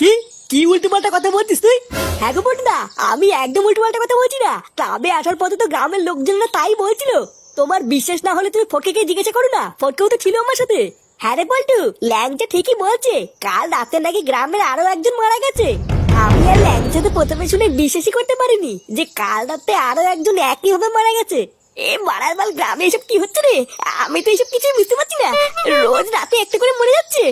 কি? কি উল্টো পাল্টা কথা বলছিস তুই? হ্যাঁ গো না আমি একদম উল্টো পাল্টা কথা বলছি না। গ্রামে আসার পথে তো গ্রামের লোকজনরা তাই বলছিল। তোমার বিশ্বাস না হলে তুমি ফটকে জিজ্ঞাসা করো না ফটকেও তো ছিল আমার সাথে। হ্যাঁ রে পল্টু ল্যাংচা ঠিকই বলছে, কাল রাতে নাকি গ্রামের আরও একজন মারা গেছে। আমি আর ল্যাংচা তো প্রথমে শুনে বিশ্বাসই করতে পারিনি যে কাল রাতে আরও একজন একই ভাবে মারা গেছে। এ মারার বাল গ্রামে এসব কি হচ্ছে রে? আমি তো এসব কিছুই বুঝতে পারছি না। রোজ রাতে একটা করে মরে যাচ্ছে।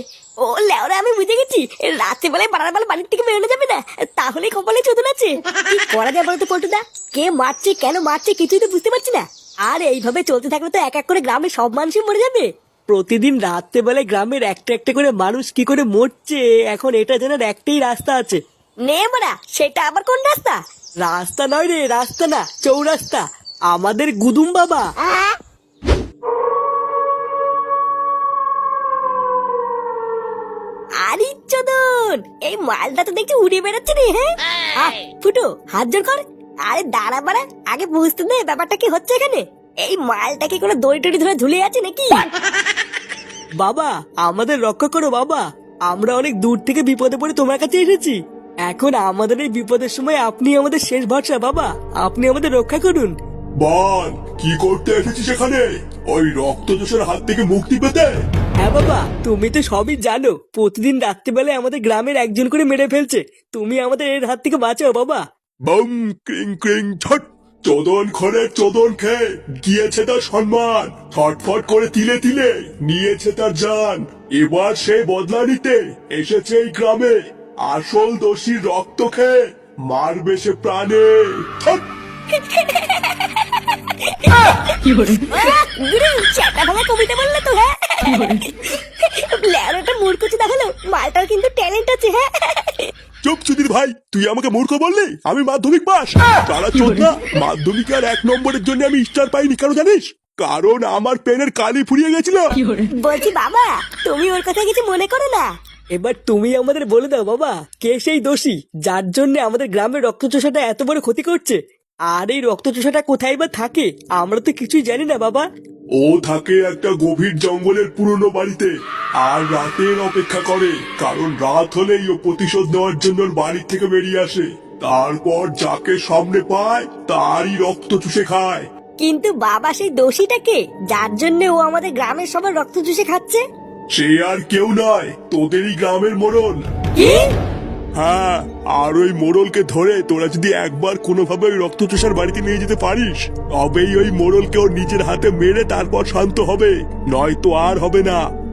ও লেওরা আমি বুঝে গেছি। রাতে বেলায় বাড়ার বেলা বাড়ির থেকে বেরোনো যাবে না। তাহলে কপালে চোদন আছে। কি করা যায় বলতো পল্টুদা? কে মারছে কেন মারছে কিছুই তো বুঝতে পারছি না। আর এইভাবে চলতে থাকলে তো এক এক করে গ্রামের সব মানুষই মরে যাবে। প্রতিদিন রাত্রেবেলায় গ্রামের একটা একটা করে মানুষ কি করে মরছে? এখন এটা জানার একটাই রাস্তা আছে। নে মারা সেটা আবার কোন রাস্তা? রাস্তা নয় রে রাস্তা না চৌরাস্তা। আমাদের গুদুম বাবা। চোদন এই মালটা তো দেখছি উড়ে বেড়াচ্ছে রে হ্যাঁ? আহ, ফুটো হাত জোর কর। আরে দাঁড়া বাড়া আগে বুঝতে দে ব্যাপারটা কি হচ্ছে এখানে। এই মালটা কি কোনো দড়ি টড়ি ধরে ঝুলে আছে নাকি? বাবা আমাদের রক্ষা করো বাবা। আমরা অনেক দূর থেকে বিপদে পড়ে তোমার কাছে এসেছি। এখন আমাদের এই বিপদের সময় আপনি আমাদের শেষ ভরসা বাবা। আপনি আমাদের রক্ষা করুন। বল কি করতে এসেছিস এখানে? ওই রক্তচোষের হাত থেকে মুক্তি পেতে? হ্যাঁ বাবা তুমি তো সবই জানো। প্রতিদিন রাত্রিবেলায় আমাদের গ্রামের একজন করে মেরে ফেলছে। তুমি আমাদের এর হাত থেকে বাঁচাও বাবা। বম ক্রিং ক্রিং ছট। চোদন খড়ের চোদন খেয়ে গিয়েছে তার সম্মান। ছটফট করে তিলে তিলে নিয়েছে তার জান। এবার সে বদলা নিতে এসেছে এই গ্রামে। আসল দোষীর রক্ত খেয়ে মারবে সে প্রাণে। ছট। গুরু চাটা ভাঙা কবিতা বললে তো হ্যাঁ। ল্যারোটা মূর্খ দেখাল মালটার কিন্তু ট্যালেন্ট আছে হ্যাঁ। চুপ সুধীর ভাই তুই আমাকে মূর্খ বললি? আমি মাধ্যমিক পাস। তারা মাধ্যমিকে আর এক নম্বরের জন্য আমি স্টার পাইনি কেন জানিস? কারণ আমার পেনের কালি ফুরিয়ে গেছিল। বলছি বাবা তুমি ওর কথা কিছু মনে করো না। এবার তুমি আমাদের বলে দাও বাবা কে সেই দোষী যার জন্য আমাদের গ্রামের রক্তচোষাটা এত বড় ক্ষতি করছে? আর এই রক্তচোষাটা কোথায় বা থাকে? আমরা তো কিছুই জানি না বাবা। ও থাকে একটা গভীর জঙ্গলের পুরনো বাড়িতে আর রাতের অপেক্ষা করে কারণ রাত হলেই ও প্রতিশোধ নেওয়ার জন্য ওর বাড়ি থেকে বেরিয়ে আসে। তারপর যাকে সামনে পায় তারই রক্ত চুষে খায়। কিন্তু বাবা সেই দোষীটাকে যার জন্য ও আমাদের গ্রামের সবার রক্ত চুষে খাচ্ছে? সে আর কেউ নয় তোদেরই গ্রামের মোড়ল হ্যাঁ আর ওই মোড়লকে ধরে তোরা যদি একবার কোনোভাবে ওই রক্তচোষার বাড়িতে নিয়ে যেতে পারিস, তবেই ওই মোড়লকে ওর নিজের হাতে মেরে তারপর শান্ত হবে, নয়তো আর হবে না।